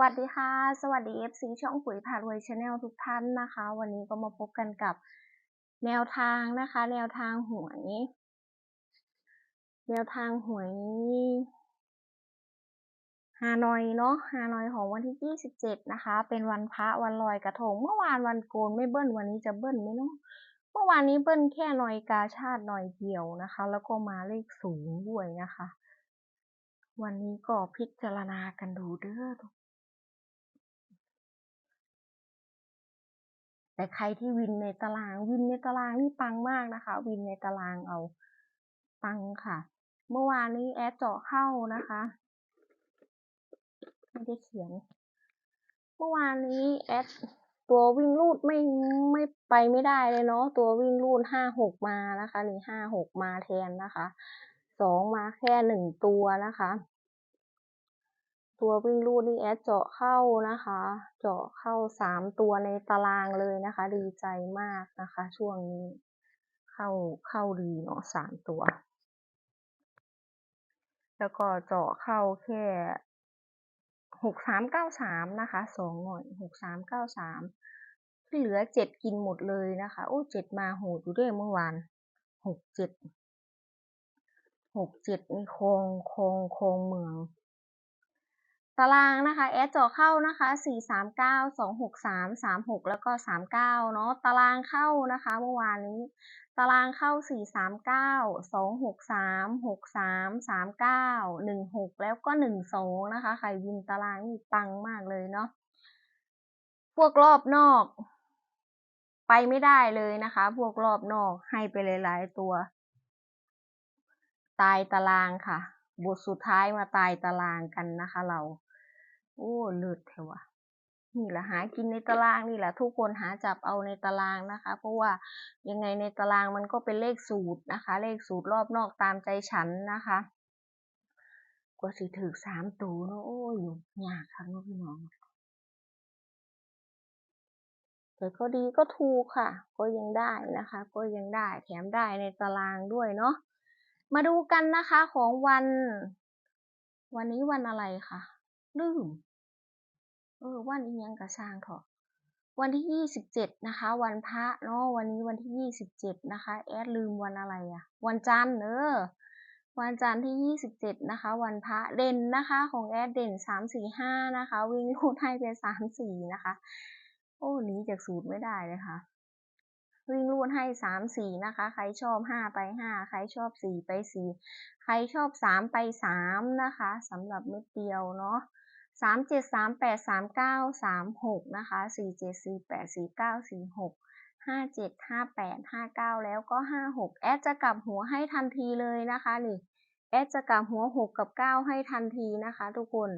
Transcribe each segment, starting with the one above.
วัสดีค่ะ สวัสดี FC ช่องปุ๋ยพารวยชาแนลทุกท่านนะคะ วันนี้ก็มาพบกันกับแนวทางนะคะ แนวทางหวย แนวทางหวยฮานอยเนาะฮานอยของวันที่ 27 นะคะ เป็นวันพระวันลอยกระทง เมื่อวานวันโกนไม่เบิ้ลวันนี้จะเบิ้ลไหมเนาะเมื่อวานนี้เบิ้ลแค่หน่อยกาชาติหน่อยเดียวนะคะ แล้วก็มาเลขสูงด้วยนะคะวันนี้ก็พิจารณากันดูเด้อทุก แต่ใครที่วินในตารางวินในตารางนี่ปังมากนะคะ วินในตารางเอาปังค่ะ เมื่อวานนี้แอดเจาะเข้านะคะไม่ได้เขียน เมื่อวานนี้แอดตัววิ่งรูดไม่ไม่ไปไม่ได้เลยเนาะตัววิ่งรูดห้าหกมานะคะนี่ห้าหกมาแทนนะคะสองมาแค่หนึ่งตัวนะคะ ตัววิ่งรูดนี่แอดเจาะเข้านะคะ เจาะเข้าสามตัวในตารางเลยนะคะ ดีใจมากนะคะ ช่วงนี้ เข้าเข้าดีเนาะสามตัว แล้วก็เจาะเข้าแค่หกสามเก้าสามนะคะสองหน่อยหกสามเก้าสามที่เหลือเจ็ดกินหมดเลยนะคะ โอ้เจ็ดมาโหดอยู่ด้วยเมื่อวานหกเจ็ดหกเจ็ดนี่โคงโคงโคงเมือง ตารางนะคะแอดเจาะเข้านะคะสี่สามเก้าสองหกสามสามหกแล้วก็สามเก้าเนาะตารางเข้านะคะเมื่อวานนี้ ตารางเข้าสี่สามเก้าสองหกสามหกสามสามเก้าหนึ่งหกแล้วก็หนึ่งสองนะคะ ใครยินตารางนี่ปังมากเลยเนาะพวกรอบนอก ไปไม่ได้เลยนะคะ พวกรอบนอกให้ไปหลายๆตัว ตายตารางค่ะบทสุดท้ายมาตายตารางกันนะคะเรา โอ้เลือดเทวะนี่แหละหากินในตารางนี่แหละ ทุกคนหาจับเอาในตารางนะคะ เพราะว่ายังไงในตารางมันก็เป็นเลขสูตรนะคะ เลขสูตรรอบนอกตามใจฉันนะคะ กว่าสิถือสามตัวเนาะโอ้ยยากค่ะน้องพี่น้องแต่ก็ดีก็ถูกค่ะ ก็ยังได้นะคะ ก็ยังได้แถมได้ในตารางด้วยเนาะมาดูกันนะคะของวัน วันนี้วันอะไรคะ ลืม เออ วันอียังกระช่างเถอะวันที่ยี่สิบเจ็ดนะคะ วันพระเนาะวันนี้วันที่ยี่สิบเจ็ดนะคะ แอดลืมวันอะไรอะวันจันทร์เออวันจันทร์ที่ยี่สิบเจ็ดนะคะ วันพระเด่นนะคะ ของแอดเด่นสามสี่ห้านะคะ วิ่งรูดให้เป็นสามสี่นะคะ โอ้หนีจากสูตรไม่ได้เลยค่ะ วิ่งรูดให้สามสี่นะคะ ใครชอบห้าไปห้าใครชอบสี่ไปสี่ใครชอบสามไปสามนะคะสำหรับเม็ดเดียวเนาะ สามเจ็ดสามแปดสามเก้าสามหกนะคะสี่เจ็ดสี่แปดสี่เก้าสี่หกห้าเจ็ดห้าแปดห้าเก้าแล้วก็ห้าหกแอดจะกลับหัวให้ทันทีเลยนะคะนี่แอดจะกลับหัวหกกับเก้าให้ทันทีนะคะ ทุกคน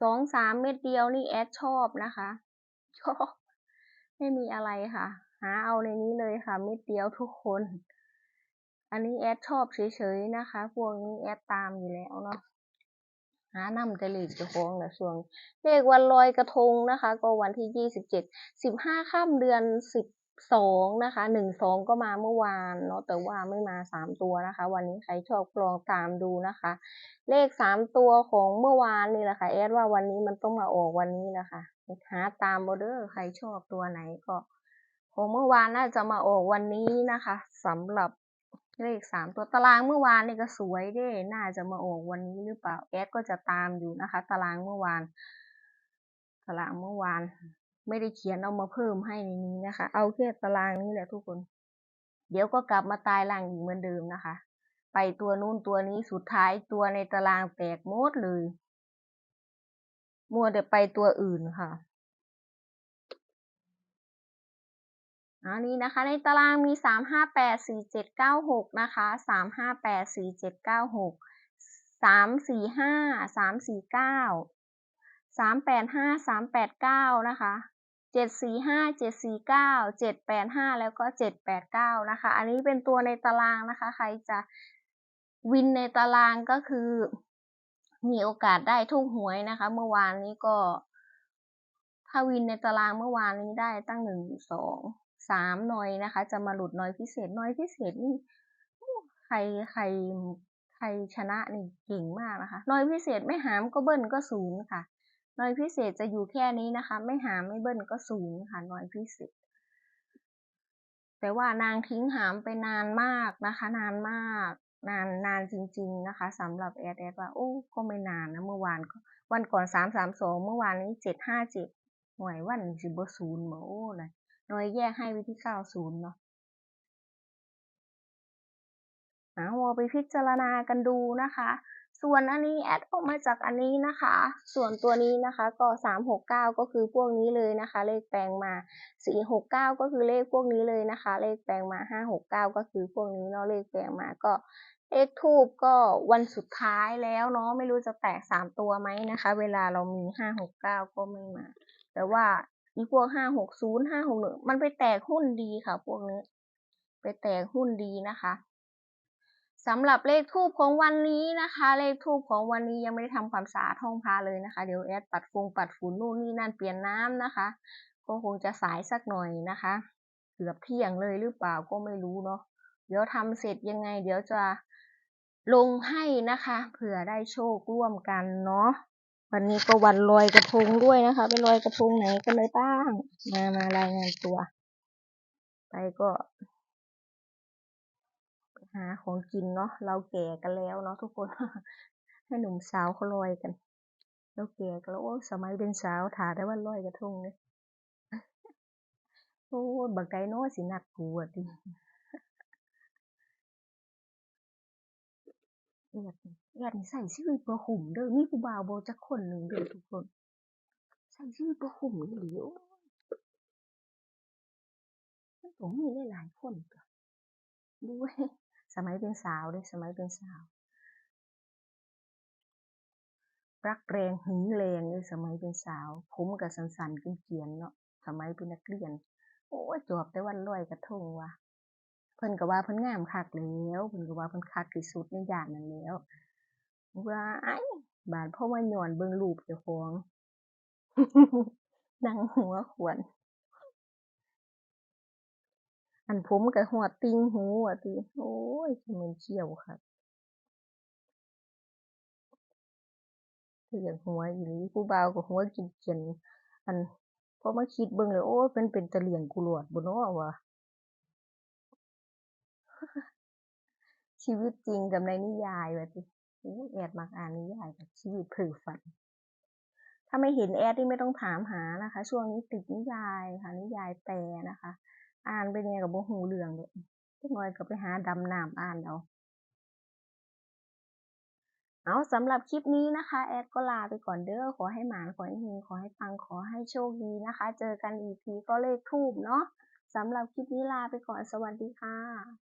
สองสามเม็ดเดียวนี่แอดชอบนะคะชอบไม่มีอะไรค่ะ หาเอาในนี้เลยค่ะเม็ดเดียวทุกคน อันนี้แอดชอบเฉยๆนะคะ พวกนี้แอดตามอยู่แล้วเนาะ หานำแต่เลขเจ้าของนะช่วงเลขวันลอยกระทงนะคะ ก็วันที่ยี่สิบเจ็ดสิบห้าค่ำเดือนสิบสองนะคะหนึ่งสองก็มาเมื่อวานเนาะแต่ว่าไม่มาสามตัวนะคะ วันนี้ใครชอบลองตามดูนะคะ เลขสามตัวของเมื่อวานนี่แหละค่ะแอดว่าวันนี้มันต้องมาออกวันนี้แหละค่ะหาตามโมเดอร์ใครชอบตัวไหนก็ของเมื่อวานน่าจะมาออกวันนี้นะคะสำหรับ เลขสามตัวตารางเมื่อวานนี่ก็สวยเด้ น่าจะมาออกวันนี้หรือเปล่า แอดก็จะตามอยู่นะคะ ตารางเมื่อวาน ตารางเมื่อวาน ไม่ได้เขียนเอามาเพิ่มให้ในนี้นะคะ เอาแค่ตารางนี้แหละทุกคน เดี๋ยวก็กลับมาตายล่างอีกเหมือนเดิมนะคะ ไปตัวนู้นตัวนี้สุดท้ายตัวในตารางแตกหมดเลย มัวแต่ไปตัวอื่นค่ะ อันนี้นะคะในตารางมีสามห้าแปดสี่เจ็ดเก้าหกนะคะสามห้าแปดสี่เจ็ดเก้าหกสามสี่ห้าสามสี่เก้าสามแปดห้าสามแปดเก้านะคะเจ็ดสี่ห้าเจ็ดสี่เก้าเจ็ดแปดห้าแล้วก็เจ็ดแปดเก้านะคะ อันนี้เป็นตัวในตารางนะคะ ใครจะวินในตารางก็คือ มีโอกาสได้ทุกหวยนะคะ เมื่อวานนี้ก็ ถ้าวินในตารางเมื่อวานนี้ได้ตั้งหนึ่งสองสามหน่อยนะคะ จะมาหลุดน้อยพิเศษน้อยพิเศษนี่ใครใครใครชนะนี่เก่งมากนะคะ น้อยพิเศษไม่หามก็เบิ้ลก็ศูนย์ค่ะหน่วยพิเศษจะอยู่แค่นี้นะคะ ไม่หามไม่เบิ้ลก็ศูนย์ค่ะหน่วยพิเศษ แต่ว่านางทิ้งหามไปนานมากนะคะ นานมากนานนานจริง ๆนะคะสำหรับแอดแอดว่าโอ้ก็ไม่นานนะเมื่อวานก็วันก่อนสามสามสองเมื่อวานนี้เจ็ดห้าเจ็ด หน่วยวันสิบศูนย์มาโอ้เลยหน่วยแยกให้วิธีเก้าศูนย์เนาะเอาไปพิจารณากันดูนะคะ ส่วนอันนี้แอดออกมาจากอันนี้นะคะ ส่วนตัวนี้นะคะก็สามหกเก้าก็คือพวกนี้เลยนะคะ เลขแปลงมาสี่หกเก้าก็คือเลขพวกนี้เลยนะคะ เลขแปลงมาห้าหกเก้าก็คือพวกนี้เนาะ เลขแปลงมาก็เลขทูบก็วันสุดท้ายแล้วเนาะไม่รู้จะแตกสามตัวไหมนะคะ เวลาเรามีห้าหกเก้าก็ไม่มา แต่ว่าอีพวกห้าหกศูนย์ห้าหกหนึ่งมันไปแตกหุ้นดีค่ะ พวกนี้ ไปแตกหุ้นดีนะคะสำหรับเลขทูบของวันนี้นะคะ เลขทูบของวันนี้ยังไม่ได้ทำความสะอาดห้องพระเลยนะคะ เดี๋ยวแอดปัดฟงปัดฝุ่นนู่นนี่นั่นเปลี่ยนน้ำนะคะ ก็คงจะสายสักหน่อยนะคะ เกือบเที่ยงเลยหรือเปล่าก็ไม่รู้เนาะเดี๋ยวทำเสร็จยังไง เดี๋ยวจะลงให้นะคะ เผื่อได้โชคร่วมกันเนาะ วันนี้ก็วันลอยกระทงด้วยนะคะไปลอยกระทงไหนกันเลยบ้าง มามารายงานตัว ไปก็หาของกินเนาะเราแก่กันแล้วเนาะทุกคนให้หนุ่มสาวเขาลอยกันเราแก่กันแล้วสมัยเป็นสาวถ่าได้ว่าลอยกระทงเลยโอ้บักไดโน้สินักกลัวดิ เอียดเอียดนี่ใส่ชีวิตบ่หุ่มเด้อมีผู้บ่าวบ่จักคนหนึ่งเด้อทุกคนใส่ชีวิตบ่หุ่มนี่หลีโอ้มันต้องมีหลายๆคนตัวด้วยสมัยเป็นสาวเด้อสมัยเป็นสาว รักแรงหึงแรงเลยสมัยเป็นสาว ผมกับสันๆเกลียนเนาะสมัยเป็นนักเรียน โอ้ยจบแต่วันลอยกระทงว่ะ พิ่นก็ว่าเพิ่นงามคักแล้วเพิ่นก็ว่าเพิ่นคักที่สุดในย่านนั้นแล้วว่าไอ้บาดพ่อมาย้อนเบิ่งรูปเจ้าของนั่งหัวขวนอันผมก็ฮอดติ่งหูว่าติโอ้ยม่นเขี้ยวคักคืออยากหัวอีหลีผู้บ่าวก็หัวเกรียนอันพอมาคิดเบิ่งแล้วโอ้ยเพิ่นเป็นตาเหลี่ยงกูโลดบ่น้อวะ ชีวิตจริงกับในนิยายว่าติโอ้แอดมักอ่านนิยายกับชีวิตเพ้อฝัน ถ้าไม่เห็นแอดนี่ไม่ต้องถามหานะคะ ช่วงนี้ติดนิยายค่ะ นิยายแปลนะคะ อ่านเป็นไงก็บ่รู้เรืองดอกจักน่อยก็ไปหาดำน้ำอ่านเอาเอาสำหรับคลิปนี้นะคะ แอดก็ลาไปก่อนเด้อขอให้หมานขอให้เฮงขอให้ปังขอให้โชคดีนะคะ เจอกันอีกทีก็เลขทูบเนาะสำหรับคลิปนี้ลาไปก่อนสวัสดีค่ะ